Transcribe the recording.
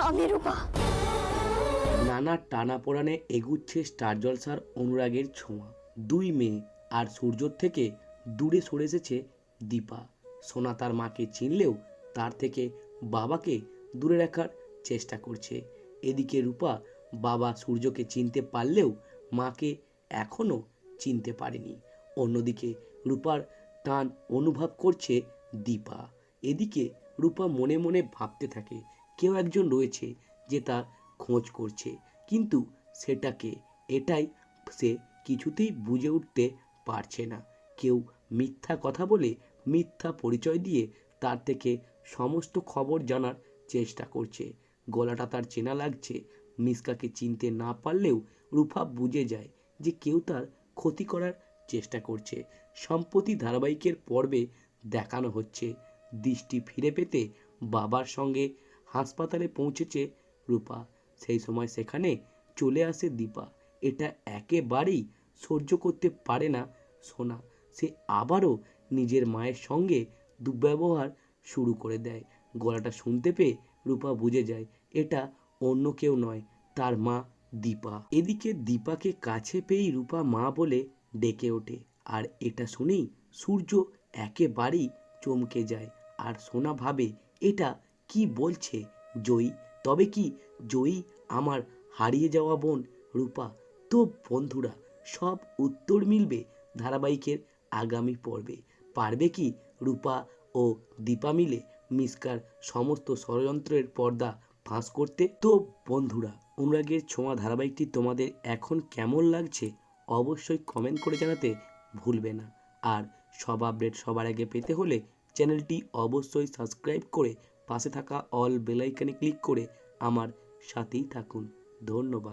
আমি রূপা। নানা টানাপোড়ানে এগুচ্ছে স্টার জলসার অনুরাগের ছোঁয়া। দুই মেয়ে, আর সূর্যর থেকে দূরে সরে এসেছে দীপা। সোনা তার মাকে চিনলেও তার থেকে বাবাকে দূরে রাখার চেষ্টা করছে। এদিকে রূপা বাবা সূর্যকে চিনতে পারলেও মাকে এখনও চিনতে পারেনি। অন্যদিকে রূপার টান অনুভব করছে দীপা। এদিকে রূপা মনে মনে ভাবতে থাকে কেউ একজন রয়েছে যে তার খোঁজ করছে। কিন্তু সেটাকে, এটাই সে কিছুতেই বুঝে উঠতে পারছে না। কেউ মিথ্যা কথা বলে মিথ্যা পরিচয় দিয়ে তার থেকে সমস্ত খবর জানার চেষ্টা করছে। গলাটা তার চেনা লাগছে। মিসকাকে চিনতে না পারলেও রূপা বুঝে যায় যে কেউ তার ক্ষতি করার চেষ্টা করছে। সম্প্রতি ধারাবাহিকের পর্বে দেখানো হচ্ছে, দৃষ্টি ফিরে পেতে বাবার সঙ্গে হাসপাতালে পৌঁছেছে রূপা। সেই সময় সেখানে চলে আসে দীপা। এটা একেবারেই সহ্য করতে পারে না সোনা। সে আবারও নিজের মায়ের সঙ্গে দুর্ব্যবহার শুরু করে দেয়। গলাটা শুনতে পেয়ে রূপা বুঝে যায়, এটা অন্য কেউ নয়, তার মা দীপা। এদিকে দীপাকে কাছে পেয়েই রূপা মা বলে ডেকে ওঠে। আর এটা শুনেই সূর্য একেবারেই চমকে যায়। আর সোনা ভাবে, এটা কি বলছে জয়ী? তবে কি জয়ী আমার হারিয়ে যাওয়া বোন রূপা? তো বন্ধুরা, সব উত্তর মিলবে ধারাবাহিকের আগামী পর্বে। পারবে কি রূপা ও দীপা মিলে মিসকার সমস্ত ষড়যন্ত্রের পর্দা ফাঁস করতে? তো বন্ধুরা, অনুরাগের ছোঁয়া ধারাবাহিকটি তোমাদের এখন কেমন লাগছে অবশ্যই কমেন্ট করে জানাতে ভুলবে না। আর সব আপডেট সবার আগে পেতে হলে চ্যানেলটি অবশ্যই সাবস্ক্রাইব করে পাশে থাকা অল বেলাইকানে ক্লিক করে আমার সাথেই থাকুন। ধন্যবাদ।